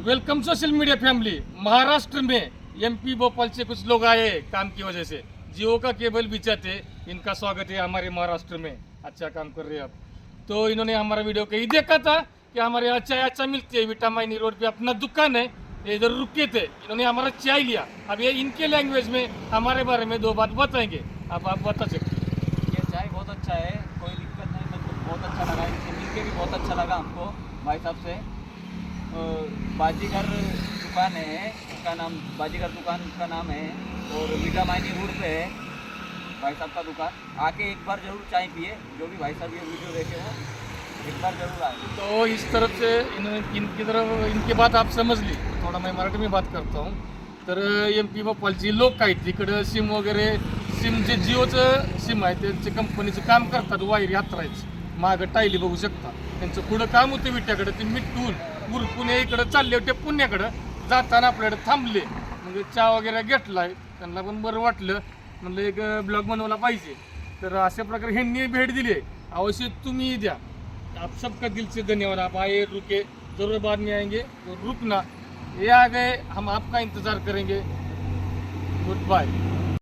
Welcome social media family. Maharashtra में MP Bhopal से कुछ लोग आए काम की वजह से। जियो का केबल बिचाते इनका स्वागत है हमारे महाराष्ट्र में। अच्छा काम कर रहे हैं आप। तो इन्होंने हमारा वीडियो कहीं देखा था कि हमारे यहाँ चाय अच्छा मिलती है विटामाइनी रोड पे अपना दुकान है, ये इधर रुके थे। इन्होंने हमारा चाय लिया। अब ये इनके लैंग्वेज में, हमारे बारे में दो बात बताएँगे। अब आप बता सकते। ये चाय बहुत अच्छा है, कोई दिक्कत नहीं मतलब बहुत अच्छा लगा। इनसे के भी बहुत अच्छा लगा हमको, भाई साहब से। बाजीगर दुकान है उसका नाम बाजीगर दुकान का नाम है और मीठा मायनी रोड पे है भाई साहब का दुकान। आके एक बार जरूर चाय पिए जो भी भाई साहब ये वीडियो देखे हो एक बार जरूर आए। तो इस तरफ से इन, इनकी तरफ इनकी बात आप समझ ली। थोडा मैं मराठी में बात करता हूँ। तर एम पी भोपाळची लोक आहेत तिकडं सिम वगैरे सिम जे जिओचं सिम आहे त्यांचे कंपनीचं काम करतात वायर यात्रायचं मागं टायली बघू शकता. त्यांचं पुढं काम होतं विट्याकडे ते मिटून. पुर पुणे इकडं चालले होते पुण्याकडं. जाताना आपल्याकडे थांबले. मग चहा वगैरे घेतलाय. त्यांना पण बरं वाटलं. म्हणलं एक ब्लॉग बनवला पाहिजे. तर अशा प्रकारे ह्यांनी भेट दिली आहे. अवश्य तुम्ही द्या. आप सबका दिल से धन्यवाद. आप आए रुके. जरूर बाद में आएंगे. तो रुकना. ये आ गए. हम आपका इंतज़ार करेंगे. Good bye